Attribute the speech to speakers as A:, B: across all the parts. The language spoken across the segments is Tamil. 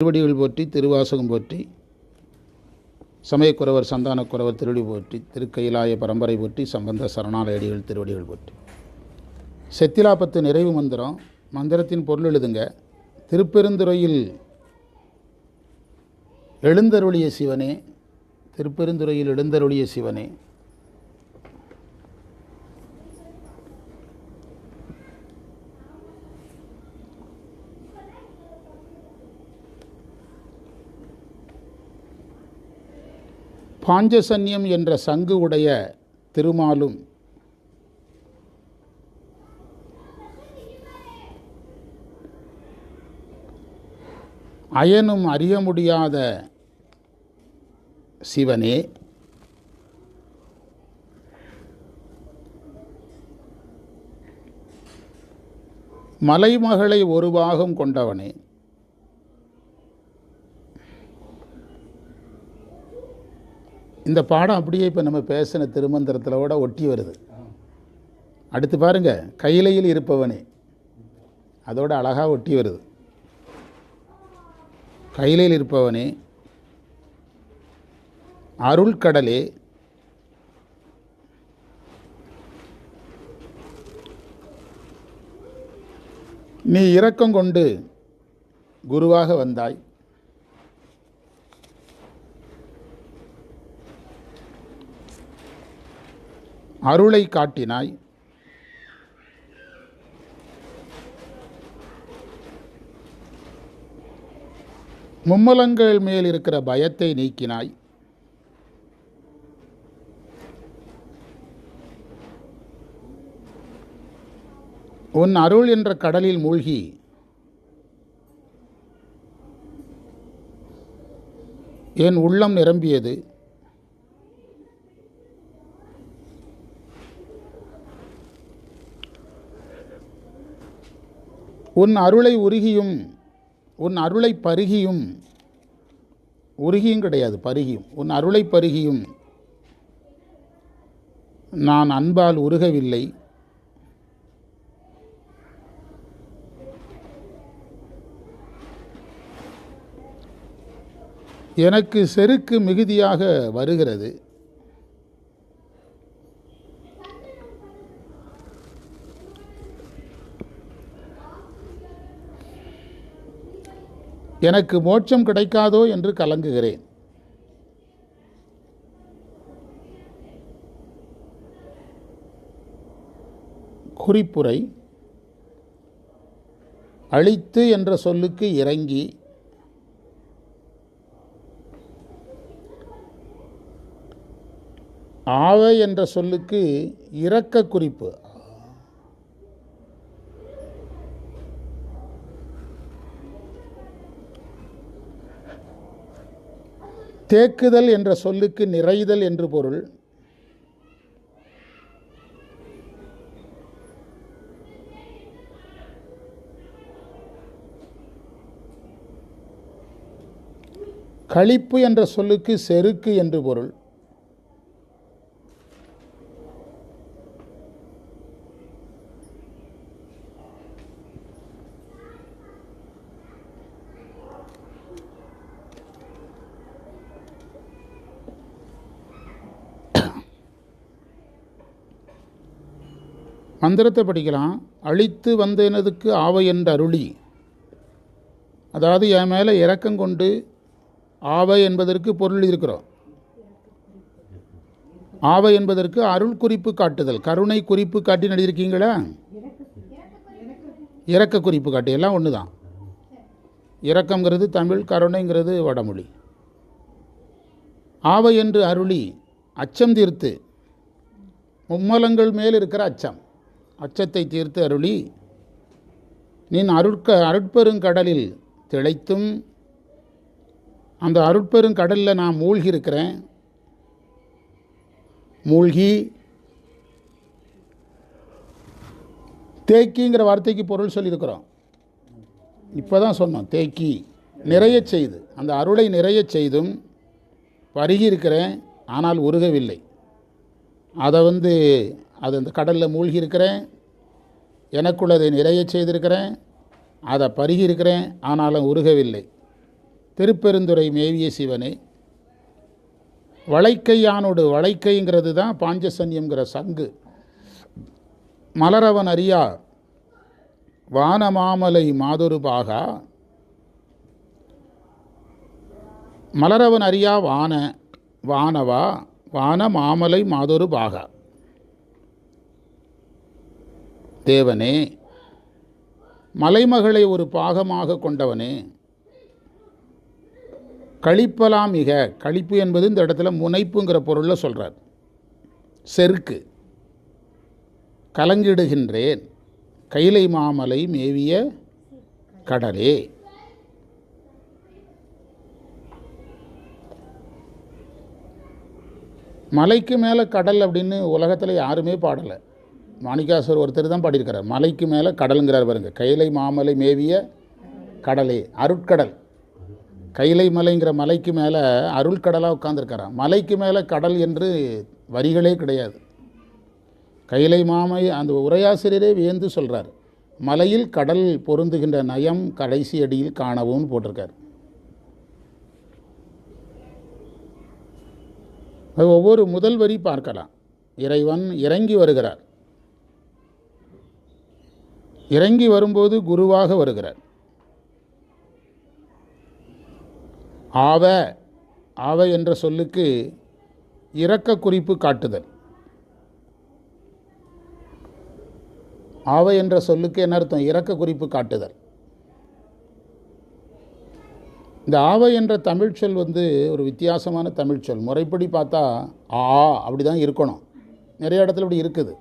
A: திருவடிகள் போற்றி திருவாசகம் போற்றி சமயக்குறவர் சந்தானக்குறவர் திருவடி போற்றி திருக்கையிலாய பரம்பரை போற்றி சம்பந்த சரணாலயடிகள் திருவடிகள் போற்றி. செத்திலாபத்து நிறைவு மந்திரம் மந்திரத்தின் பொருள் எழுதுங்க. திருப்பெருந்துறையில் எழுந்தருளிய சிவனே திருப்பெருந்துறையில் எழுந்தருளிய சிவனே பாஞ்சசன்யம் என்ற சங்கு உடைய திருமாலும் அயனும் அறிய முடியாத சிவனே. மலைமகளை ஒரு பாகம் கொண்டவனே. இந்த பாடம் அப்படியே இப்போ நம்ம பேசின திருமந்திரத்திலோட ஒட்டி வருது. அடுத்து பாருங்க கையிலையில் இருப்பவனே. அதோட அழகாக ஒட்டி வருது. கையிலையில் இருப்பவனே அருள் கடலே நீ இரக்கம் கொண்டு குருவாக வந்தாய். அருளை காட்டினாய். மும்மலங்கள் மேல் இருக்கிற பயத்தை நீக்கினாய். உன் அருள் என்ற கடலில் மூழ்கி என் உள்ளம் நிரம்பியது. உன் அருளை உருகியும் உன் அருளை பருகியும் உருகியும் கிடையாது பருகியும். உன் அருளை பருகியும். நான் அன்பால் உருகவில்லை. எனக்கு செருக்கு மிகுதியாக வருகிறது. எனக்கு மோட்சம் கிடைக்காதோ என்று கலங்குகிறேன். குறிப்புரை அழித்து என்ற சொல்லுக்கு இறங்கி ஆவை என்ற சொல்லுக்கு இறக்க குறிப்பு தேக்குதல் என்ற சொல்லுக்கு நிறைதல் என்று பொருள். களிப்பு என்ற சொல்லுக்கு செருக்கு என்று பொருள். மந்திரத்தை படிக்கலாம். அழித்து வந்தனதுக்கு ஆவை என்ற அருளி. அதாவது என் மேலே இறக்கம் கொண்டு ஆவை என்பதற்கு பொருள் இருக்கிறோம். ஆவை என்பதற்கு அருள் குறிப்பு காட்டுதல். கருணை குறிப்பு காட்டி நடிச்சிருக்கீங்களா இறக்க குறிப்பு காட்டி. எல்லாம் ஒன்று தான் இறக்கங்கிறது தமிழ் கருணைங்கிறது வடமொழி. ஆவை என்று அருளி அச்சம் தீர்த்து. மும்மலங்கள் மேல் இருக்கிற அச்சம். அச்சத்தை தீர்த்து அருளி நின் அருட்க அருட்பெருங்கடலில் திளைத்தும் அந்த அருட்பெருங்கடலில் நான் மூழ்கி இருக்கிறேன் மூழ்கி தேக்கிங்கிற வார்த்தைக்கு பொருள் சொல்லியிருக்கிறோம். இப்போ தான் சொன்னோம் தேக்கி. நிறைய செய்து அந்த அருளை நிறைய செய்தும் பருகி இருக்கிறேன் ஆனால் உருகவில்லை. அதை வந்து அது அந்த கடலில் மூழ்கி இருக்கிறேன் எனக்குள் அதை நிறைய செய்திருக்கிறேன். அதை பருகி இருக்கிறேன் ஆனாலும் உருகவில்லை. திருப்பெருந்துறை மேவிய சிவனே வளைக்கையானோடு வளைக்கைங்கிறது தான் பாஞ்சசன்யம்ங்கிற சங்கு. மலரவன் அறியா வானமாமலை மாதொரு பாகா. மலரவன் அறியா வான வானவா வான மாமலை மாதொரு பாகா. தேவனே மலைமகளை ஒரு பாகமாக கொண்டவனே கழிப்பலாம் மிக கழிப்பு என்பது இந்த இடத்துல முனைப்புங்கிற பொருளில் சொல்கிறார் செருக்கு கலங்கிடுகின்றேன் கைலை மாமலை மேவிய கடலே. மலைக்கு மேலே கடல் அப்படின்னு உலகத்தில் யாருமே பாடலை. மாணிக்காசர் ஒருத்தர் தான் பாடியிருக்கிறார். மலைக்கு மேலே கடலுங்கிறார் பாருங்க. கைலை மாமலை மேவிய கடலே அருட்கடல். கைலை மலைங்கிற மலைக்கு மேலே அருள்கடலாக உட்காந்துருக்கிறான் மலைக்கு மேலே கடல் என்று வரிகளே கிடையாது. கைலை மாமை அந்த உரையாசிரியரே வியந்து சொல்கிறார் மலையில் கடல் பொருந்துகின்ற நயம் கடைசி அடியில் காணவும்னு போட்டிருக்கார். ஒவ்வொரு முதல் வரி பார்க்கலாம். இறைவன் இறங்கி வருகிறார். இறங்கி வரும்போது குருவாக வருகிறார். ஆவ ஆவ என்ற சொல்லுக்கு இரக்க குறிப்பு காட்டுதல். ஆவ என்ற சொல்லுக்கு என்ன அர்த்தம்? இரக்க குறிப்பு காட்டுதல். இந்த ஆவ என்ற தமிழ் சொல் வந்து ஒரு வித்தியாசமான தமிழ் சொல். முறைப்படி பார்த்தா ஆ அப்படி தான் இருக்கணும். நிறைய இடத்துல இப்படி இருக்குது.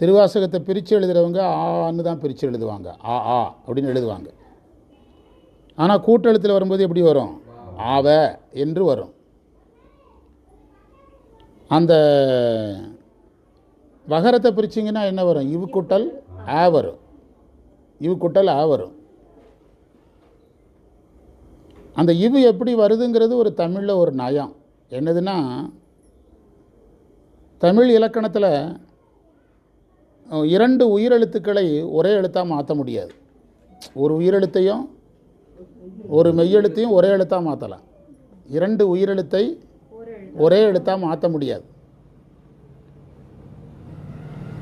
A: திருவாசகத்தை பிரித்து எழுதுகிறவங்க ஆன்னு தான் பிரித்து எழுதுவாங்க. ஆ ஆ அப்படின்னு எழுதுவாங்க. ஆனால் கூட்டெழுத்தில் வரும்போது எப்படி வரும்? ஆவ என்று வரும். அந்த வகரத்தை பிரிச்சிங்கன்னா என்ன வரும்? இவு குட்டல் ஆ வரும். இவு குட்டல் ஆ வரும். அந்த இவு எப்படி வருதுங்கிறது ஒரு தமிழில் ஒரு நயம். என்னதுன்னா தமிழ் இலக்கணத்தில் இரண்டு உயிரெழுத்துக்களை ஒரே எழுத்தாக மாற்ற முடியாது. ஒரு உயிரெழுத்தையும் ஒரு மெய்யெழுத்தையும் ஒரே எழுத்தாக மாற்றலாம். இரண்டு உயிரெழுத்தை ஒரே எழுத்தாக மாற்ற முடியாது.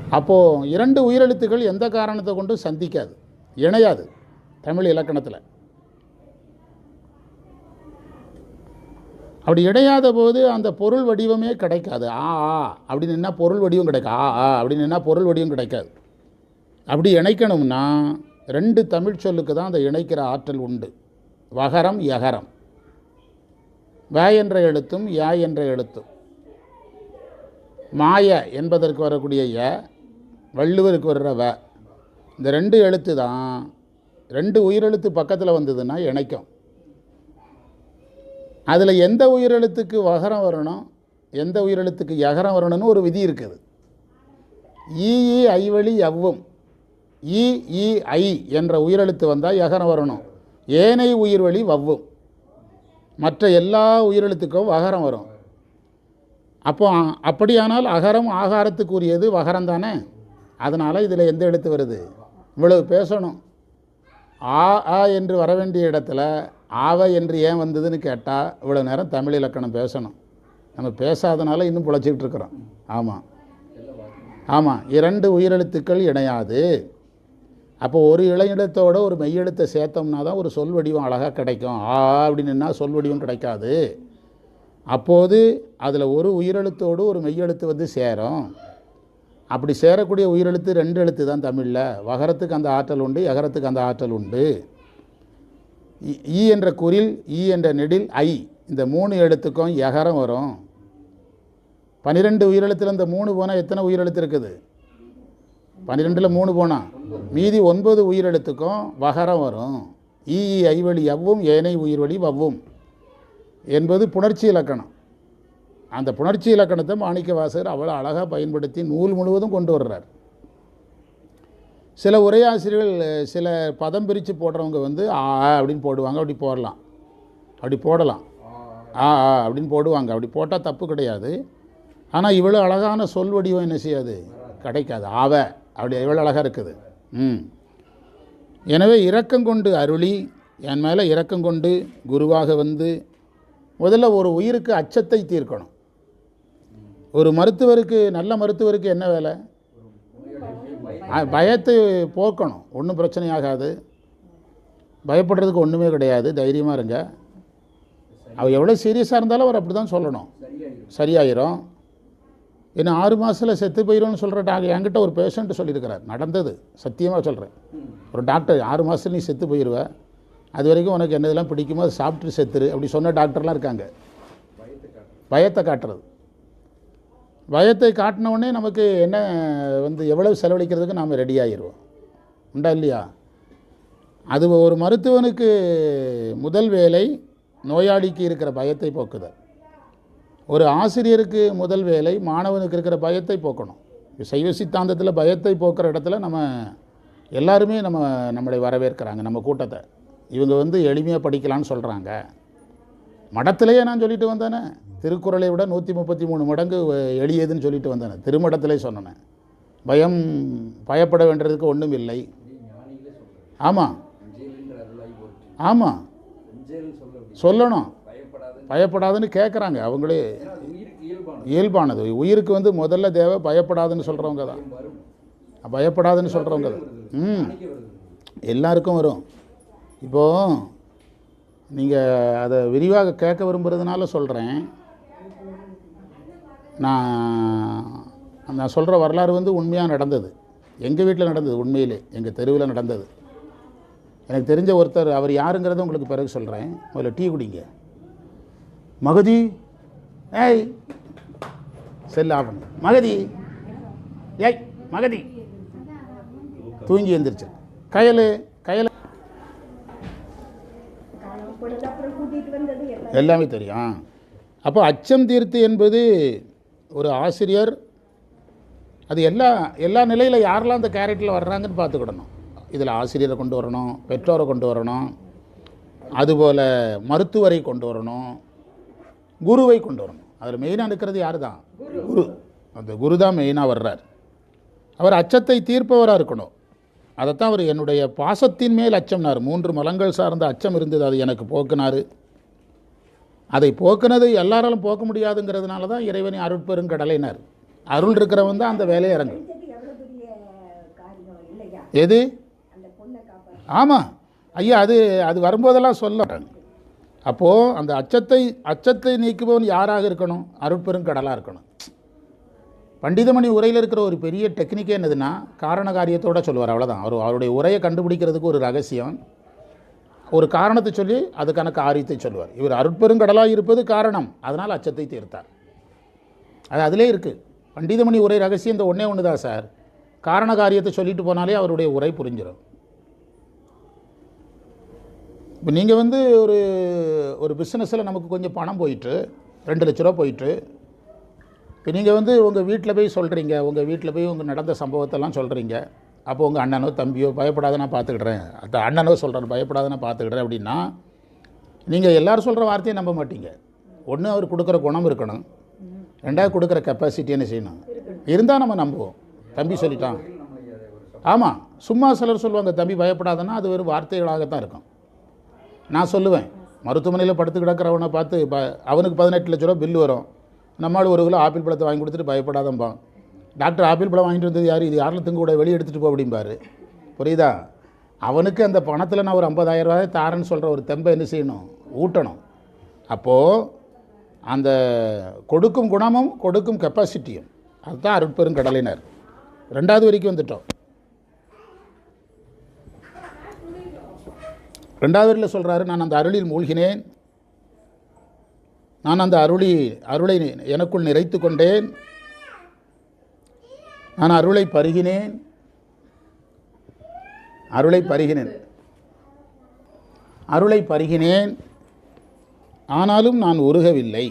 A: அப்போது இரண்டு உயிரெழுத்துக்கள் எந்த காரணத்தை கொண்டு சந்திக்காது. இணையாது தமிழ் இலக்கணத்தில். அப்படி இணையாத போது அந்த பொருள் வடிவமே கிடைக்காது. ஆ ஆ அப்படின்னு என்ன பொருள் வடிவம் கிடைக்கும் ஆ ஆ அப்படின்னு என்ன பொருள் வடிவம் கிடைக்காது. அப்படி இணைக்கணும்னா ரெண்டு தமிழ் சொல்லுக்கு தான் அந்த இணைக்கிற ஆற்றல் உண்டு. வகரம் யகரம். வ என்ற எழுத்தும் யா என்ற எழுத்தும். மாய என்பதற்கு வரக்கூடிய ய வள்ளுவருக்கு வர்ற வ. இந்த ரெண்டு எழுத்து தான் ரெண்டு உயிரெழுத்து பக்கத்தில் வந்ததுன்னா இணைக்கும். அதில் எந்த உயிரெழுத்துக்கு வகரம் வரணும்? எந்த உயிரெழுத்துக்கு யகரம் வரணும்னு ஒரு விதி இருக்குது. ஈஇ ஐவழி எவ்வும் ஐ என்ற உயிரெழுத்து வந்தால் யகரம் வரணும். ஏனை உயிர்வழி வவ்வும். மற்ற எல்லா உயிரெழுத்துக்கும் வகரம் வரும். அப்போ அப்படியானால் அகரம் ஆகாரத்துக்குரியது வகரம் தானே? அதனால் இதில் எந்த எழுத்து வருது? இவ்வளவு பேசணும். ஆ ஆ என்று வர வேண்டிய இடத்துல ஆவ என்று ஏன் வந்ததுன்னு கேட்டால் இவ்வளோ நேரம் தமிழ் இலக்கணம் பேசணும். நம்ம பேசாதனால இன்னும் பிழைச்சிக்கிட்டு இருக்கிறோம். ஆமாம் ஆமாம் இரண்டு உயிரெழுத்துக்கள் இணையாது. அப்போ ஒரு இளைஞத்தோட ஒரு மெய்யெழுத்தை சேர்த்தோம்னா தான் ஒரு சொல் வடிவம் அழகாக கிடைக்கும். ஆ அப்படின்னா சொல் வடிவம் கிடைக்காது. அப்போது அதில் ஒரு உயிரெழுத்தோடு ஒரு மெய்யெழுத்து வந்து சேரும். அப்படி சேரக்கூடிய உயிரெழுத்து ரெண்டு எழுத்து தான் தமிழில். வகரத்துக்கு அந்த ஆற்றல் உண்டு எகரத்துக்கு அந்த ஆற்றல் உண்டு. ஈ என்ற குரில் ஈ என்ற நெடில் ஐ. இந்த மூணு எழுத்துக்கும் எகரம் வரும். பன்னிரெண்டு உயிரெழுத்தில் இந்த மூணு போனால் எத்தனை உயிரெழுத்து இருக்குது பன்னிரெண்டில் மூணு போனால் மீதி ஒன்பது உயிரெழுத்துக்கும் வகரம் வரும். ஈ ஐவழி எவ்வும் ஏனை உயிர்வழி வவ்வும் என்பது புணர்ச்சி இலக்கணம். அந்த புணர்ச்சி இலக்கணத்தை மாணிக்க வாசகர் அவ்வளோ அழகாக பயன்படுத்தி நூல் முழுவதும் கொண்டு வர்றார். சில உரையாசிரியர்கள் சில பதம் பிரித்து போடுறவங்க வந்து ஆ அப்படின்னு போடுவாங்க. அப்படி போடலாம். அப்படி போடலாம். ஆ ஆ அப்படின்னு போடுவாங்க. அப்படி போட்டால் தப்பு கிடையாது. ஆனால் இவ்வளோ அழகான சொல் வடிவம் என்ன செய்யாது? கிடைக்காது. ஆவ அப்படி இவ்வளோ அழகாக இருக்குது. ம். எனவே இரக்கம் கொண்டு அருளி என் மேலே இரக்கம் கொண்டு குருவாக வந்து முதல்ல ஒரு உயிருக்கு அச்சத்தை தீர்க்கணும். ஒரு மருத்துவருக்கு நல்ல மருத்துவருக்கு என்ன வேலை? பயத்தை போக்கணும் ஒன்றும் பிரச்சனையாகாது. பயப்படுறதுக்கு ஒன்றுமே கிடையாது. தைரியமாக இருங்க. அவர் எவ்வளோ சீரியஸாக இருந்தாலும் அவர் அப்படி தான் சொல்லணும். சரியாயிரும். ஏன்னா ஆறு மாதத்தில் செத்து போயிடும்னு சொல்கிற டாக்டர் என்கிட்ட ஒரு பேஷண்ட்டு சொல்லியிருக்கிறார். நடந்தது. சத்தியமாக சொல்கிறேன் ஒரு டாக்டர் ஆறு மாதத்துல நீ செத்து போயிடுவ அது வரைக்கும் உனக்கு என்னதெல்லாம் பிடிக்குமோ அதை சாப்பிட்டு செத்துரு. அப்படி சொன்ன டாக்டர்லாம் இருக்காங்க. பயத்தை காட்டுறது. பயத்தை காட்டினவுடனே நமக்கு என்ன வந்து எவ்வளவு செலவழிக்கிறதுக்கு நாம் ரெடி ஆகிடுவோம் உண்டா இல்லையா? அது ஒரு மருத்துவனுக்கு முதல் வேலை நோயாளிக்கு இருக்கிற பயத்தை போக்குதல். ஒரு ஆசிரியருக்கு முதல் வேலை மாணவனுக்கு இருக்கிற பயத்தை போக்கணும். சைவ சித்தாந்தத்தில் பயத்தை போக்குற இடத்துல நம்ம எல்லாருமே நம்ம நம்மளை வரவேற்கிறாங்க நம்ம கூட்டத்தை. இவங்க வந்து எளிமையாக படிக்கலான்னு சொல்கிறாங்க மடத்திலேயே நான் சொல்லிட்டு வந்தேனே. திருக்குறளை விட நூற்றி முப்பத்தி மூணு மடங்கு எளியதுன்னு சொல்லிட்டு வந்தேனே. திருமடத்திலே சொன்னேன். பயம் பயப்பட வேண்டியதுக்கு ஒன்றும் இல்லை. ஆமாம் ஆமாம் சொல்லணும். பயப்படாதுன்னு கேட்குறாங்க அவங்களே இயல்பானது. உயிருக்கு வந்து முதல்ல தேவை பயப்படாதுன்னு சொல்கிறவங்க தான். பயப்படாதுன்னு சொல்கிறவங்க தான். ம். எல்லாருக்கும் வரும். இப்போது நீங்கள் அதை விரிவாக கேட்க விரும்புகிறதுனால சொல்கிறேன் நான் நான் சொல்கிற வரலாறு வந்து உண்மையாக நடந்தது. எங்கள் வீட்டில் நடந்தது உண்மையிலே. எங்கள் தெருவில் நடந்தது. எனக்கு தெரிஞ்ச ஒருத்தர் அவர் யாருங்கிறத உங்களுக்கு பிறகு சொல்கிறேன் முதல்ல டீ குடிங்க. மகதி ஏய் செல் ஆஃப் பண்ணு. மகதி ஏய் மகதி. தூங்கி எந்திரிச்சு. கயல் கயல்
B: காணப்படுது அப்புறம் கூட்டிட்டு வந்தது எல்லாம்
A: தெரியும். அப்போ அச்சம் தீர்த்து என்பது ஒரு ஆசிரியர் அது எல்லா எல்லா நிலையில் யாரெல்லாம் அந்த கேரக்டரில் வர்றாங்கன்னு பார்த்துக்கிடணும். இதில் ஆசிரியரை கொண்டு வரணும் பெற்றோரை கொண்டு வரணும் அதுபோல் மருத்துவரை கொண்டு வரணும் குருவை கொண்டு வரணும். அதில் மெயினாக இருக்கிறது யார் தான் குரு. அந்த குரு தான் மெயினாக வர்றார். அவர் அச்சத்தை தீர்ப்பவராக இருக்கணும். அதைத்தான் அவர் என்னுடைய பாசத்தின் மேல் அச்சம்னார். மூன்று மலங்கள் சார்ந்த அச்சம் இருந்தது. அது எனக்கு போக்குனார். அதை போக்குனது எல்லாராலும் போக்க முடியாதுங்கிறதுனால தான் இறைவனை அருட்பெருங்கடலைனார். அருள் இருக்கிறவன் தான் அந்த வேலையை இறங்கும் எது? ஆமாம் ஐயா அது அது வரும்போதெல்லாம் சொல்லுறாங்க அப்போது அந்த அச்சத்தை அச்சத்தை நீக்குபவன் யாராக இருக்கணும்? அருட்பெரும் கடலாக இருக்கணும். பண்டிதமணி உரையில் இருக்கிற ஒரு பெரிய டெக்னிக்கே என்னதுன்னா காரண காரியத்தோடு சொல்லுவார். அவ்வளோதான் அவர் அவருடைய உரையை கண்டுபிடிக்கிறதுக்கு ஒரு ரகசியம். ஒரு காரணத்தை சொல்லி அதுக்கான காரியத்தை சொல்லுவார். இவர் அருட்பெருங்கடலாக இருப்பது காரணம். அதனால் அச்சத்தை தீர்த்தார். அது அதிலே இருக்குது பண்டிதமணி உரை ரகசியம் இந்த ஒன்றே ஒன்று தான் சார். காரண காரியத்தை சொல்லிட்டு போனாலே அவருடைய உரை புரிஞ்சிடும் இப்போ நீங்கள் வந்து ஒரு ஒரு பிஸ்னஸில் நமக்கு கொஞ்சம் பணம் போயிட்டு ரெண்டு லட்ச ரூபா போயிட்டு இப்போ நீங்கள் வந்து உங்கள் வீட்டில் போய் சொல்கிறீங்க உங்கள் வீட்டில் போய் உங்கள் நடந்த சம்பவத்தெல்லாம் சொல்கிறீங்க அப்போ உங்கள் அண்ணனோ தம்பியோ பயப்படாத நான் பார்த்துக்கிடுறேன் அந்த அண்ணனோ சொல்கிறேன் பயப்படாத நான் பார்த்துக்கிடுறேன் அப்படின்னா நீங்கள் எல்லாரும் சொல்கிற வார்த்தையை நம்ப மாட்டீங்க. ஒன்று அவர் கொடுக்குற குணம் இருக்கணும். ரெண்டாவது கொடுக்குற கெப்பாசிட்டி என்ன செய்யணும்? இருந்தால் நம்ம நம்புவோம். தம்பி சொல்லிட்டான். ஆமாம் சும்மா சிலர் சொல்லுவாங்க தம்பி பயப்படாதன்னா அது ஒரு வார்த்தைகளாகத்தான் இருக்கும். நான் சொல்லுவேன் மருத்துவமனையில் படுத்து கிடக்கிறவனை பார்த்து ப அவனுக்கு பதினெட்டு லட்ச ரூபா பில்லு வரும். நம்மளால் ஒரு கிலோ ஆப்பிள் பழத்தை வாங்கி கொடுத்துட்டு பயப்படாதம்பான். டாக்டர் ஆப்பிள் பழம் வாங்கிட்டு வந்தது யார்? இது யாரில் தங்க கூட வெளியே எடுத்துகிட்டு போ அப்படிம்பார். புரியுதா? அவனுக்கு அந்த பணத்தில் நான் ஒரு 50000 ரூபாய் தாரேன்னு சொல்கிற ஒரு தெம்பை என்ன செய்யணும்? ஊட்டணும். அப்போது அந்த கொடுக்கும் குணமும் கொடுக்கும் கெப்பாசிட்டியும் அதுதான் அருட்பெரும் கடலினர். ரெண்டாவது வரைக்கும் வந்துட்டோம். ரெண்டாவது வரையில் சொல்கிறாரு நான் அந்த அருளில் மூழ்கினேன். நான் அந்த அருளி அருளை எனக்குள் நிறைத்து கொண்டேன். நான் அருளை பருகினேன். அருளை பருகினேன். அருளை பருகினேன். ஆனாலும் நான் உருகவில்லை.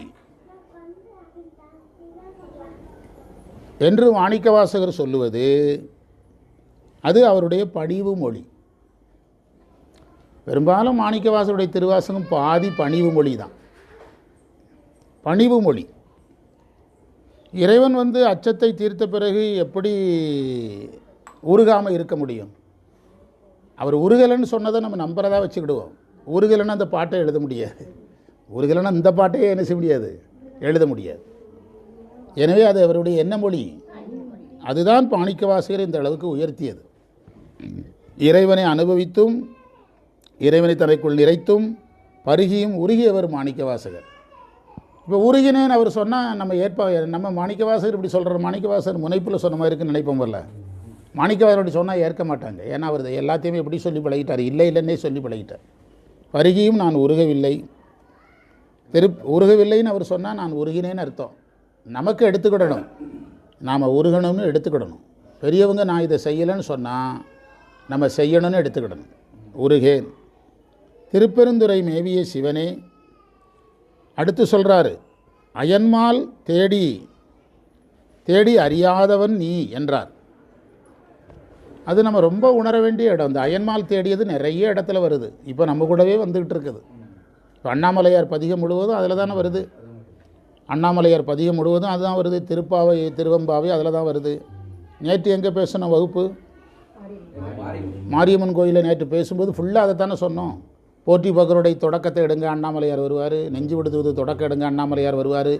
A: என்று மாணிக்கவாசகர் சொல்லுவது அது அவருடைய பணிவு மொழி. பெரும்பாலும் மாணிக்கவாசருடைய திருவாசகம் பாதி பணிவு மொழி தான் பணிவு மொழி. இறைவன் வந்து அச்சத்தை தீர்த்த பிறகு எப்படி உருகாமல் இருக்க முடியும்? அவர் உருகலைன்னு சொன்னதை நம்ம நம்புறதா வச்சுக்கிடுவோம். உருகலைன்னா அந்த பாட்டை எழுத முடியாது. உருகலைன்னா இந்த பாட்டையே என்ன செய்ய முடியாது? எழுத முடியாது. எனவே அது அவருடைய என்ன மொழி. அதுதான் மாணிக்கவாசகர் இந்த அளவுக்கு உயர்த்தியது. இறைவனை அனுபவித்தும் இறைவனை தனக்குள் நிறைத்தும் பருகியும் உருகியவர் மாணிக்கவாசகர். இப்போ உருகினேன்னு அவர் சொன்னால் நம்ம ஏற்ப நம்ம மாணிக்கவாசர் இப்படி சொல்கிற மாணிக்கவாசர் முனைப்பில் சொன்ன மாதிரி இருக்குன்னு நினைப்போம் வரல அப்படி சொன்னால் ஏற்க மாட்டாங்க. ஏன்னா அவர் எல்லாத்தையுமே எப்படி சொல்லி பழகிட்டார்? இல்லை இல்லைன்னே சொல்லி பழகிட்டார். பருகியும் நான் உருகவில்லை. திரு உருகவில்லைன்னு அவர் சொன்னால் நான் உருகினேன்னு அர்த்தம். நமக்கு எடுத்துக்கிடணும். நாம் உருகணும்னு எடுத்துக்கிடணும். பெரியவங்க நான் இதை செய்யலைன்னு சொன்னால் நம்ம செய்யணும்னு எடுத்துக்கிடணும். உருகேன். திருப்பெருந்துறை மேவிய சிவனே அடுத்து சொல்கிறாரு அயன்மால் தேடி தேடி அறியாதவன் நீ என்றார். அது நம்ம ரொம்ப உணர வேண்டிய இடம். இந்த அயன்மால் தேடியது நிறைய இடத்துல வருது. இப்போ நம்ம கூடவே வந்துக்கிட்டு இருக்குது. இப்போ அண்ணாமலையார் பதிகம் முழுவதும் அதில் தானே வருது. அண்ணாமலையார் பதிகம் முழுவதும் அதுதான் வருது. திருப்பாவை திருவம்பாவை அதில் தான் வருது. நேற்று எங்கே பேசின வகுப்பு? மாரியம்மன் கோயிலில் நேற்று பேசும்போது ஃபுல்லாக அதை தானே சொன்னோம். போற்றி பகருடைய தொடக்கத்தை எடுங்க அண்ணாமலையார் வருவார். நெஞ்சு விடுத்துவது தொடக்கம் எடுங்க அண்ணாமலையார் வருவார்.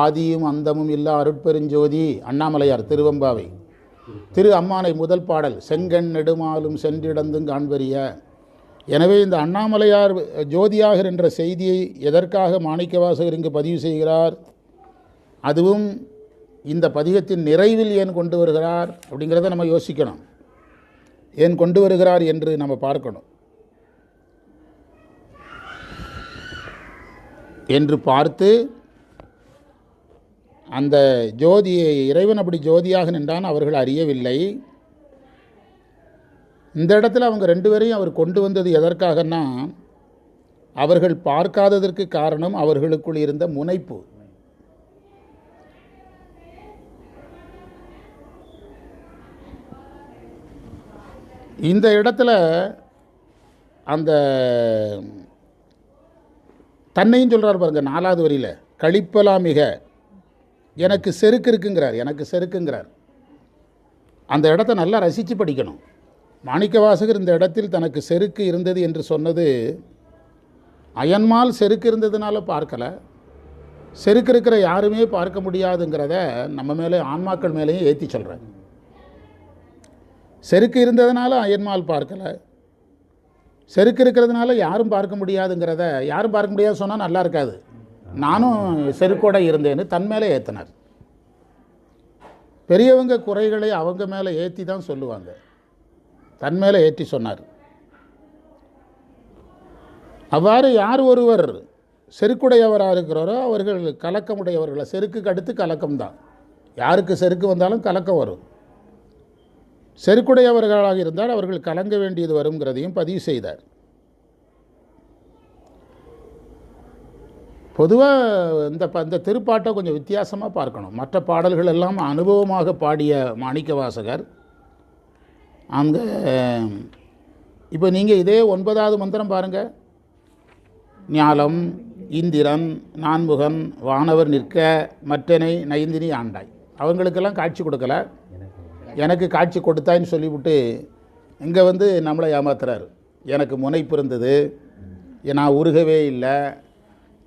A: ஆதியும் அந்தமும் இல்லா அருட்பெருஞ்சோதி அண்ணாமலையார் திருவம்பாவை. திரு அம்மானை முதல் பாடல் செங்கண் நெடுமாலும் சென்றிடந்தும் காண்பறிய. எனவே இந்த அண்ணாமலையார் ஜோதியாகர் என்ற செய்தியை எதற்காக மாணிக்கவாசகர் இங்கு பதிவு செய்கிறார்? அதுவும் இந்த பதிகத்தின் நிறைவில் ஏன் கொண்டு வருகிறார் அப்படிங்கிறத நம்ம யோசிக்கணும். ஏன் கொண்டு வருகிறார் என்று நம்ம பார்க்கணும். என்று பார்த்து அந்த ஜோதியை இறைவன் அப்படி ஜோதியாக நின்றான் அவர்கள் அறியவில்லை. இந்த இடத்துல அவங்க ரெண்டு பேரையும் அவர் கொண்டு வந்தது எதற்காகன்னா அவர்கள் பார்க்காததற்கு காரணம் அவர்களுக்குள் இருந்த முனைப்பு. இந்த இடத்துல அந்த தன்னையும் சொல்கிறார் பாருங்க நாலாவது வரியில் கழிப்பலாம் மிக எனக்கு செருக்கு இருக்குங்கிறார் எனக்கு செருக்குங்கிறார். அந்த இடத்த நல்லா ரசித்து படிக்கணும். மாணிக்கவாசகர் இந்த இடத்தில் தனக்கு செருக்கு இருந்தது என்று சொன்னது அயன்மால் செருக்கு இருந்ததுனால பார்க்கலை. செருக்கு இருக்கிற யாருமே பார்க்க முடியாதுங்கிறத நம்ம மேலே ஆன்மாக்கள் மேலேயும் ஏற்றி சொல்கிறேன் செருக்கு இருந்ததுனால அயன்மால் பார்க்கலை. செருக்கு இருக்கிறதுனால யாரும் பார்க்க முடியாதுங்கிறத யாரும் பார்க்க முடியாது சொன்னால் நல்லா இருக்காது. நானும் செருக்கோட இருந்தேன்னு தன் மேலே ஏற்றினார் பெரியவங்க குறைகளை அவங்க மேலே ஏற்றி தான் சொல்லுவாங்க. தன் மேலே ஏற்றி சொன்னார். அவ்வாறு யார் ஒருவர் செருக்குடையவராக இருக்கிறாரோ அவர்கள் கலக்கமுடையவர்களை செருக்குக்கு அடுத்து கலக்கம்தான். யாருக்கு செருக்கு வந்தாலும் கலக்கம் வரும். செருக்குடையவர்களாக இருந்தால் அவர்கள் கலங்க வேண்டியது வருங்கிறதையும் பதிவு செய்தார். பொதுவாக இந்த ப இந்த திருப்பாட்டை கொஞ்சம் வித்தியாசமாக பார்க்கணும். மற்ற பாடல்கள் எல்லாம் அனுபவமாக பாடிய மாணிக்கவாசகர். அங்கே இப்போ நீங்கள் இதே ஒன்பதாவது மந்திரம் பாருங்கள் ஞாலம் இந்திரன் நான்முகன் வானவர் நிற்க மற்றனை நைந்தினி ஆண்டாய். அவங்களுக்கெல்லாம் காட்சி கொடுக்கல. எனக்கு காட்சி கொடுத்தான்னு சொல்லிவிட்டு இங்கே வந்து நம்மளை ஏமாத்துறாரு. எனக்கு முனைப்பு இருந்தது நான் உருகவே இல்லை.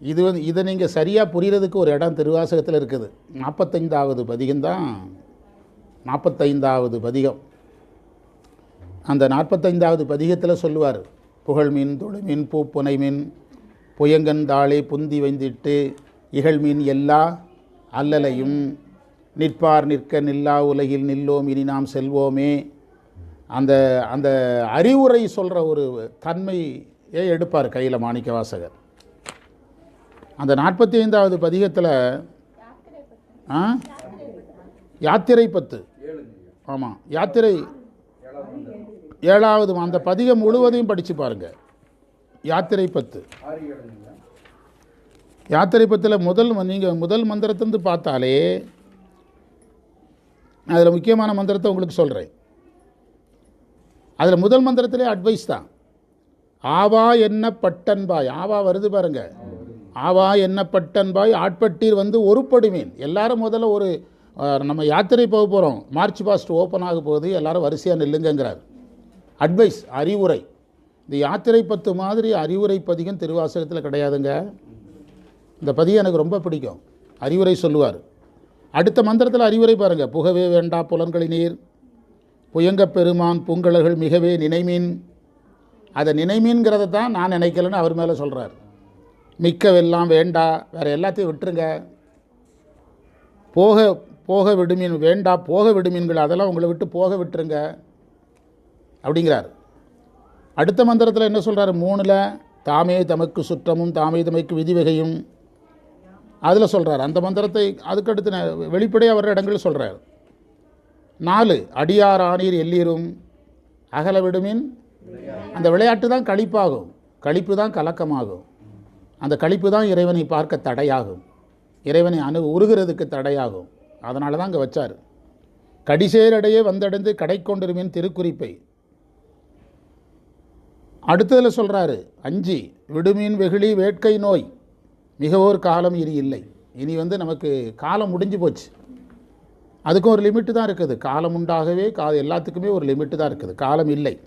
A: இது வந்து இதை நீங்கள் சரியாக புரியறதுக்கு ஒரு இடம் திருவாசகத்தில் இருக்குது. நாற்பத்தைந்தாவது பதிகம்தான் நாற்பத்தைந்தாவது பதிகம். அந்த நாற்பத்தைந்தாவது பதிகத்தில் சொல்லுவார். புகழ் புகழ்மீன் தொழுமீன் பூப்புனை மீன் புயங்கன் தாளே புந்தி வைந்திட்டு இகழ்மீன் எல்லா அல்லலையும் நிற்பார் நிற்க நில்லா உலகில் நில்லோம் இனி நாம் செல்வோமே. அந்த அந்த அறிவுரை சொல்கிற ஒரு தன்மையை எடுப்பார் கையில் மாணிக்கவாசகர் அந்த நாற்பத்தி ஐந்தாவது பதிகத்தில் ஆ? யாத்திரை பத்து. ஆமாம் யாத்திரை ஏழாவது அந்த பதிகம் முழுவதையும் படித்து பாருங்கள் யாத்திரை பத்து. யாத்திரை பத்தில் முதல் நீங்கள் முதல் மந்திரத்திலிருந்து பார்த்தாலே அதில் முக்கியமான மந்திரத்தை உங்களுக்கு சொல்கிறேன் அதில் முதல் மந்திரத்திலே அட்வைஸ் தான். ஆவா என்ன பட்டன்பாய்? ஆவா வருது பாருங்க. ஆவா என்ன பட்டன்பாய்? ஆட்பட்டீர் வந்து ஒருப்படுமீன். எல்லாரும் முதல்ல ஒரு நம்ம யாத்திரை போக போகிறோம் மார்ச் பாஸ்ட் ஓப்பன் ஆக போகுது. எல்லாரும் வரிசையாக நில்லுங்கங்கிறார். அட்வைஸ் அறிவுரை. இந்த யாத்திரை பத்து மாதிரி அறிவுரை பதிகம் திருவாசகத்தில் கிடையாதுங்க. இந்த பதிகம் எனக்கு ரொம்ப பிடிக்கும். அறிவுரை சொல்லுவார். அடுத்த மந்திரத்தில் அறிவுரை பாருங்க. புகவே வேண்டா புலன்களினீர் புயங்கப் பெருமான் பூங்கலர்கள் மிகவே நினைமீன். அதை நினைமீன்கிறத தான் நான் நினைக்கலன்னு அவர் மேலே சொல்கிறார் மிக்கவெல்லாம் வேண்டா. வேறு எல்லாத்தையும் விட்டுருங்க. போக போக விடுமீன். வேண்டா போக விடுமீன்கள். அதெல்லாம் உங்களை விட்டு போக விட்டுருங்க. அப்படிங்கிறார். அடுத்த மந்திரத்தில் என்ன சொல்கிறாரு மூணில் தாமே தமக்கு சுற்றமும் தாமே தமக்கு விதிவகையும். அதில் சொல்கிறார் அந்த மந்திரத்தை அதுக்கடுத்து ந- வெளிப்படையாக வர்ற இடங்களில் சொல்கிறார் நாலு அடியார் ஆணீர் எல்லீரும் அகல விடுமின் அந்த விளையாட்டு தான் கழிப்பாகும். களிப்பு தான் கலக்கமாகும். அந்த களிப்பு தான் இறைவனை பார்க்க தடையாகும். இறைவனை அணு உருகிறதுக்கு தடையாகும். அதனால தான் அங்கே வச்சார். கடிசேரடையே வந்தடைந்து கடை கொண்டிருமின் திருக்குறிப்பை. அடுத்ததில் சொல்கிறாரு அஞ்சு விடுமீன் வெகுளி வேட்கை நோய். மிகவோர் காலம் இனி இல்லை. இனி வந்து நமக்கு காலம் முடிஞ்சு போச்சு. அதுக்கும் ஒரு லிமிட்டு தான் இருக்குது. காலம் உண்டாகவே கா எல்லாத்துக்குமே ஒரு லிமிட்டு தான் இருக்குது. காலம் இல்லை.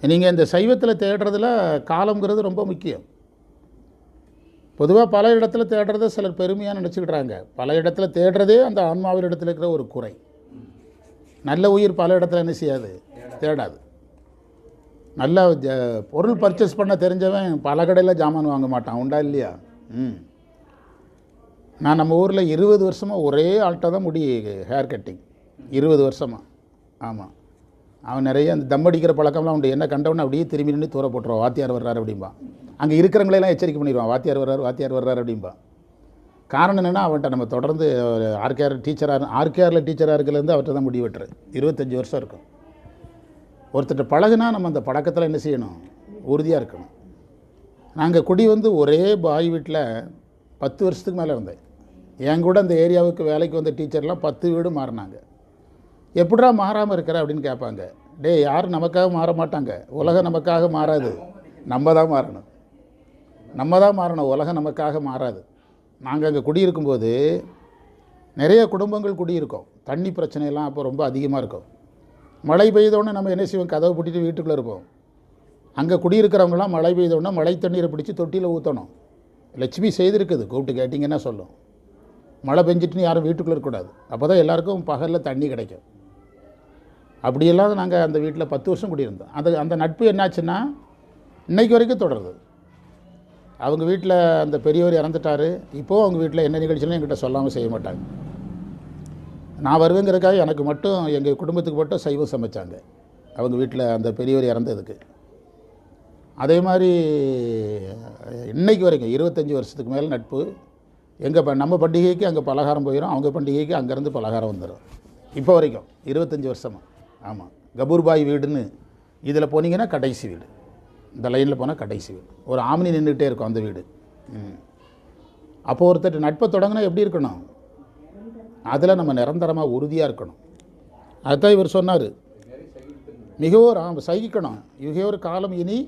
A: நீங்கள் இந்த சைவத்தில் தேடுறதுல காலம்ங்கிறது ரொம்ப முக்கியம். பொதுவாக பல இடத்துல தேடுறத சிலர் பெருமையாக நினச்சிக்கிட்றாங்க. பல இடத்துல தேடுறதே அந்த ஆன்மாவில் இடத்துல இருக்கிற ஒரு குறை. நல்ல உயிர் பல இடத்துல என்ன செய்யாது? தேடாது. நல்ல ஜ- பொருள் பர்ச்சேஸ் பண்ண தெரிஞ்சவன் பல கடையில் ஜாமான் வாங்க மாட்டான். உண்டா இல்லையா? ம். நான் நம்ம ஊரில் இருபது வருஷமாக ஒரே ஆள்கிட்ட தான் முடி ஹேர் கட்டிங் இருபது வருஷமாக ஆமாம் அவன் நிறைய அந்த தம் அடிக்கிற பழக்கம்லாம் உண்டு. என்ன கண்டவன அப்படியே திரும்பி நின்று தூர போட்டுருவான். வாத்தியார் வர்றாரு அப்படிம்பான் அங்கே இருக்கிறவங்களெல்லாம் எச்சரிக்கை பண்ணிடுவான். வாத்தியார் வர்றாரு வாத்தியார் வர்றாரு அப்படிம்பான் காரணம் என்னென்னா அவன்கிட்ட நம்ம தொடர்ந்து ஆர்கேஆர் டீச்சராக ஆர்கேஆரில் டீச்சராக இருக்கிறதுலேருந்து அவர்கிட்ட தான் முடி வெட்டுறது. இருபத்தஞ்சி வருஷம் இருக்கும். ஒருத்தர்கிட்ட பழகுனா நம்ம அந்த பழக்கத்தில் என்ன செய்யணும்? உறுதியாக இருக்கணும். நாங்கள் குடி வந்து ஒரே பாய் வீட்டில் பத்து வருஷத்துக்கு மேலே இருந்தேன். என் கூட அந்த ஏரியாவுக்கு வேலைக்கு வந்த டீச்சர்லாம் பத்து வீடு மாறினாங்க. எப்படா மாறாமல் இருக்கிற? அப்படின்னு கேட்பாங்க. டேய் யாரும் நமக்காக மாற மாட்டாங்க. உலகம் நமக்காக மாறாது. நம்ம தான் மாறணும். நம்ம தான் மாறணும். உலகம் நமக்காக மாறாது. நாங்கள் அங்கே குடியிருக்கும்போது நிறைய குடும்பங்கள் குடியிருக்கோம். தண்ணி பிரச்சனையெல்லாம் அப்போ ரொம்ப அதிகமாக இருக்கும். மழை பெய்தோடனே நம்ம என்ன செய்வோம்? கதவை பூட்டிட்டு வீட்டுக்குள்ளே இருப்போம். அங்கே குடியிருக்கிறவங்களாம் மழை பெய்தோடனே மழை தண்ணீரை பிடிச்சி தொட்டியில் ஊற்றணும் லட்சுமி செய்திருக்குது கூப்பிட்டு கேட்டிங்கன்னா சொல்லும். மழை பெஞ்சிட்டுன்னு யாரும் வீட்டுக்குள்ளே இருக்கக்கூடாது. அப்போ தான் எல்லாருக்கும் பகலில் தண்ணி கிடைக்கும். அப்படியெல்லாம் நாங்கள் அந்த வீட்டில் பத்து வருஷம் குடியிருந்தோம். அந்த அந்த நட்பு என்னாச்சுன்னா இன்றைக்கு வரைக்கும் தொடருது. அவங்க வீட்டில் அந்த பெரியவர் இறந்துட்டார். இப்போது அவங்க வீட்டில் என்ன நிகழ்ச்சிகளும் என்கிட்ட சொல்லாமல் செய்ய மாட்டாங்க. நான் வருவேங்கிறதுக்காக எனக்கு மட்டும் எங்கள் குடும்பத்துக்கு மட்டும் சைவம் சமைச்சாங்க. அவங்க வீட்டில் அந்த பெரியவர் இறந்ததுக்கு. அதே மாதிரி இன்னைக்கு வரைக்கும் இருபத்தஞ்சி வருஷத்துக்கு மேலே நட்பு. எங்கள் நம்ம பண்டிகைக்கு அங்கே பலகாரம் போயிடும் அவங்க பண்டிகைக்கு அங்கேருந்து பலகாரம் வந்துடும் இப்போ வரைக்கும் இருபத்தஞ்சி வருஷமாக ஆமாம் கபூர்பாய் வீடுன்னு இதில் போனீங்கன்னா கடைசி வீடு. இந்த லைனில் போனால் கடைசி வீடு. ஒரு ஆமினி நின்றுக்கிட்டே இருக்கும் அந்த வீடு. ம். ஒருத்தர் நட்பை தொடங்கினா எப்படி இருக்கணும்? அதில் நம்ம நிரந்தரமாக உறுதியாக இருக்கணும். அதுதான் இவர் சொன்னார். மிகவும் சகிக்கணும். மிக ஒரு காலம் இனி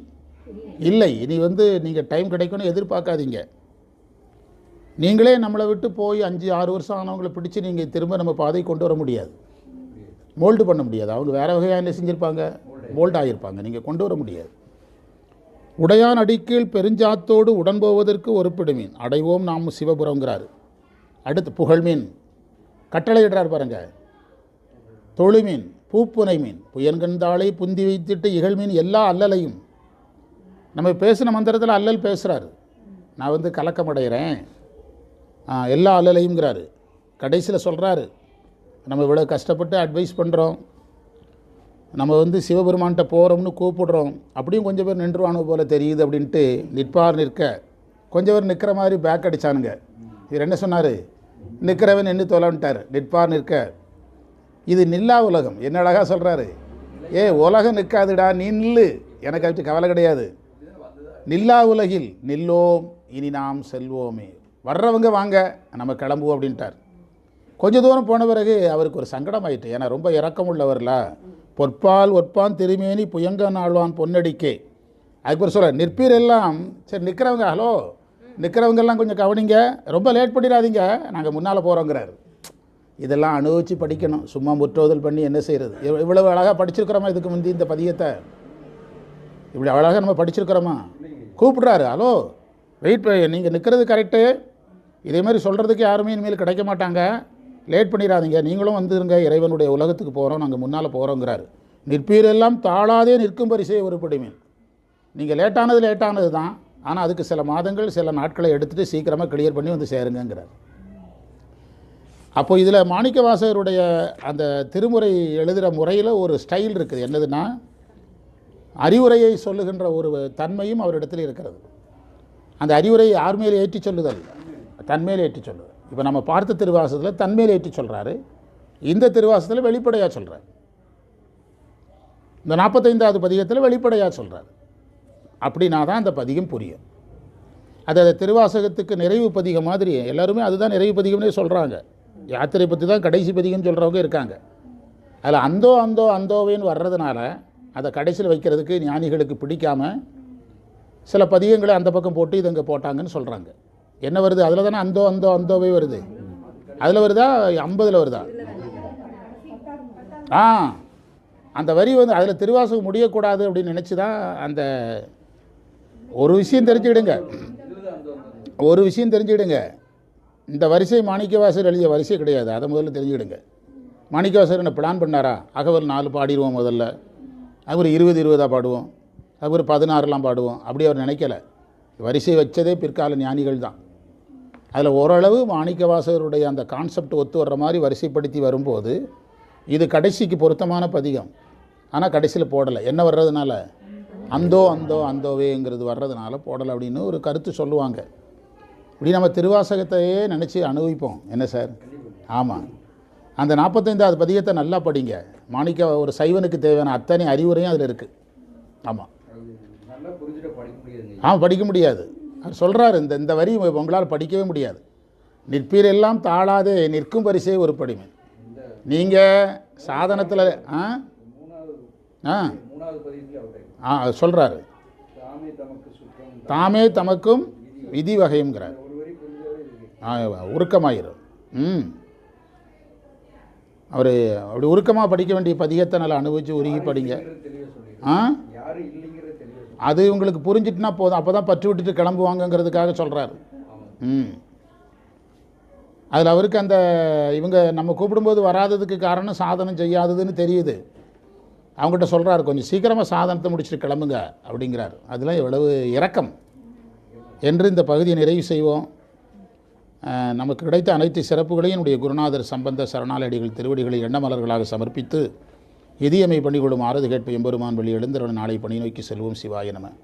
A: இல்லை. இனி வந்து நீங்கள் டைம் கிடைக்கும்னு எதிர்பார்க்காதீங்க. நீங்களே நம்மளை விட்டு போய் அஞ்சு ஆறு வருஷம் ஆனவங்களை பிடிச்சி நீங்கள் திரும்ப நம்ம பாதை கொண்டு வர முடியாது. மோல்டு பண்ண முடியாது. அவங்க வேறு வகையாக என்ன செஞ்சுருப்பாங்க? மோல்ட் ஆகியிருப்பாங்க நீங்கள் கொண்டு வர முடியாது. உடையான் அடிக்கீழ் பெருஞ்சாத்தோடு உடன் போவதற்கு ஒருப்பிடுமீன் அடைவோம் நாம் சிவபுரங்கிறார் அடுத்து புகழ்மீன். கட்டளையிடுறார் பாருங்க. தொழுமீன் பூப்புனை மீன் புயன்கண்டாளை புந்தி வைத்திட்டு இகழ்மீன் எல்லா அல்லலையும். நம்ம பேசின மந்திரத்தில் அல்லல் பேசுகிறாரு நான் வந்து கலக்கமடைகிறேன் ஆ, எல்லா அல்லலையும்ங்கிறாரு. கடைசியில் சொல்கிறாரு நம்ம இவ்வளோ கஷ்டப்பட்டு அட்வைஸ் பண்ணுறோம் நம்ம வந்து சிவபெருமான்கிட்ட போகிறோம்னு கூப்பிடுறோம். அப்படியும் கொஞ்சம் பேர் நின்றுவானு போல் தெரியுது அப்படின்ட்டு நிற்பார் நிற்க கொஞ்சம் பேர் நிற்கிற மாதிரி பேக் அடித்தானுங்க இவர் என்ன சொன்னார்? நிற்கிறவன் நின்று தொலைன்ட்டார். நிற்பார் நிற்க. இது நில்லா உலகம். என்ன அழகாக சொல்கிறாரு ஏ உலகம் நிற்காதுடா நீ நில்லு. எனக்கு அது கவலை கிடையாது. நில்லா உலகில் நில்லோம் இனி நாம் செல்வோமே. வர்றவங்க வாங்க நம்ம கிளம்புவோம் அப்படின்ட்டார். கொஞ்ச தூரம் போன பிறகு அவருக்கு ஒரு சங்கடம் ஆயிட்டு ஏன்னா ரொம்ப இறக்கம் உள்ளவர்ல. பொற்பால் ஒற்பான் திருமேனி புயங்க நாழ்வான் பொன்னடிக்கே. அதுக்கு ஒரு சொல்ல நிற்பீர் எல்லாம்? சரி நிற்கிறவங்க ஹலோ நிற்கிறவங்கெல்லாம் கொஞ்சம் கவனிங்க. ரொம்ப லேட் பண்ணிடாதீங்க. நாங்கள் முன்னால் போகிறோங்கிறாரு இதெல்லாம் அனுபவித்து படிக்கணும். சும்மா முற்றோதல் பண்ணி என்ன செய்கிறது இவ்வளவு அழகாக படிச்சிருக்கிறோமா இதுக்கு முந்தி இந்த பதியத்தை? இப்படி அழகாக நம்ம படிச்சிருக்கிறோமா? கூப்பிட்றாரு. ஹலோ வெயிட் நீங்கள் நிற்கிறது கரெக்டு இதே மாதிரி சொல்கிறதுக்கு யாருமே இனிமேல் கிடைக்க மாட்டாங்க. லேட் பண்ணிடாதீங்க. நீங்களும் வந்துருங்க. இறைவனுடைய உலகத்துக்கு போகிறோம் நாங்கள் முன்னால் போகிறோங்கிறாரு நிற்பீரெல்லாம் தாழாதே நிற்கும் பரிசே உருப்படிமேன் நீங்கள் லேட்டானது லேட்டானது தான் ஆனால் அதுக்கு சில மாதங்கள் சில நாட்களை எடுத்துகிட்டு சீக்கிரமாக கிளியர் பண்ணி வந்து சேருங்கிறார் அப்போது இதில் மாணிக்கவாசகருடைய அந்த திருமுறை எழுதுகிற முறையில் ஒரு ஸ்டைல் இருக்குது. என்னதுன்னா அறிவுரையை சொல்லுகின்ற ஒரு தன்மையும் அவரிடத்தில் இருக்கிறது. அந்த அறிவுரையை யார் மேல் ஏற்றி சொல்லுதல்? தன்மேல் ஏற்றி சொல்லுதல். இப்போ நம்ம பார்த்த திருவாசத்தில் தன்மேல் ஏற்றி சொல்கிறாரு இந்த திருவாசத்தில் வெளிப்படையாக சொல்கிறார் இந்த நாற்பத்தைந்தாவது பதிகத்தில் வெளிப்படையாக சொல்கிறார் அப்படின்னா தான் அந்த பதிகம் புரியும். அது அதை திருவாசகத்துக்கு நிறைவு பதிகம் மாதிரி எல்லாருமே அதுதான் நிறைவு பதிகம்னே சொல்கிறாங்க யாத்திரை பற்றி தான் கடைசி பதிகம்னு சொல்கிறவங்க இருக்காங்க. அதில் அந்தோ அந்தோ அந்தோவேன்னு வர்றதுனால அதை கடைசியில் வைக்கிறதுக்கு ஞானிகளுக்கு பிடிக்காம சில பதிகங்களை அந்த பக்கம் போட்டு இது இங்கே போட்டாங்கன்னு சொல்கிறாங்க என்ன வருது? அதில் தானே அந்தோ அந்தோ அந்தோவே வருது. அதில் வருதா? ஐம்பதில் வருதா? ஆ. அந்த வரி வந்து அதில் திருவாசகம் முடியக்கூடாது அப்படின்னு நினச்சி தான் அந்த ஒரு விஷயம் தெரிஞ்சுக்கிடுங்க. ஒரு விஷயம் தெரிஞ்சுக்கிடுங்க. இந்த வரிசை மாணிக்கவாசர் எழுதிய வரிசை கிடையாது. அதை முதல்ல தெரிஞ்சுக்கிடுங்க. மாணிக்கவாசர் என்ன பிளான் பண்ணாரா? அகவல் நாலு பாடிடுவோம் முதல்ல. அவர் இருபது இருபதாக பாடுவோம். அவர் பதினாறுலாம் பாடுவோம். அப்படி அவர் நினைக்கல. வரிசை வச்சதே பிற்கால ஞானிகள் தான். அதில் ஓரளவு மாணிக்கவாசகருடைய அந்த கான்செப்ட் ஒத்து வர்ற மாதிரி வரிசைப்படுத்தி வரும்போது இது கடைசிக்கு பொருத்தமான பதிகம். ஆனால் கடைசியில் போடலை. என்ன வர்றதுனால? அந்தோ அந்தோ அந்தோவேங்கிறது வர்றதுனால போடலை அப்படின்னு ஒரு கருத்து சொல்லுவாங்க. இப்படி நம்ம திருவாசகத்தையே நினச்சி அனுபவிப்போம். என்ன சார்? ஆமாம் அந்த நாற்பத்தைந்தாவது பதிகத்தை நல்லா படிங்க. மாணிக்க ஒரு சைவனுக்கு தேவையான அத்தனை அறிவுரையும் அதில் இருக்குது ஆமாம் ஆ படிக்க முடியாது. அவர் சொல்கிறாரு இந்த இந்த வரி உங்களால் படிக்கவே முடியாது. நிற்பீர் எல்லாம் தாழாதே நிற்கும் பரிசே ஒரு படிமை நீங்கள் சாதனத்தில் ஆ? ஆ. ஆ சொல்கிறாரு
C: தாமே
A: தமக்கும் விதி வகைங்கிறார் உருக்கமாயிரும். ம். அவர் அப்படி உருக்கமாக படிக்க வேண்டிய பதிகத்தை நல்லா அனுபவித்து உருகி படிங்க. ஆ? அது உங்களுக்கு புரிஞ்சிட்டுனா போதும். அப்போ தான் பற்று விட்டுட்டு கிளம்புவாங்கங்கிறதுக்காக சொல்கிறாரு ம். அதில் அவருக்கு அந்த இவங்க நம்ம கூப்பிடும்போது வராததுக்கு காரணம் சாதனம் செய்யாததுன்னு தெரியுது. அவங்ககிட்ட சொல்கிறாரு கொஞ்சம் சீக்கிரமாக சாதனத்தை முடிச்சுட்டு கிளம்புங்க அப்படிங்கிறார். அதெல்லாம் எவ்வளவு இரக்கம். என்று இந்த பகுதியை நிறைவு செய்வோம். நமக்கு கிடைத்த அனைத்து சிறப்புகளையும் என்னுடைய குருநாதர் சம்பந்த சரணாலடிகள் திருவடிகளை எண்ணமலர்களாக சமர்ப்பித்து இதயமை பணிகொள்ளும் ஆறுது கேட்பு எம்பெருமான் வழி எழுந்தருடன் நாளை பணி நோக்கி செல்வோம் சிவாய நம.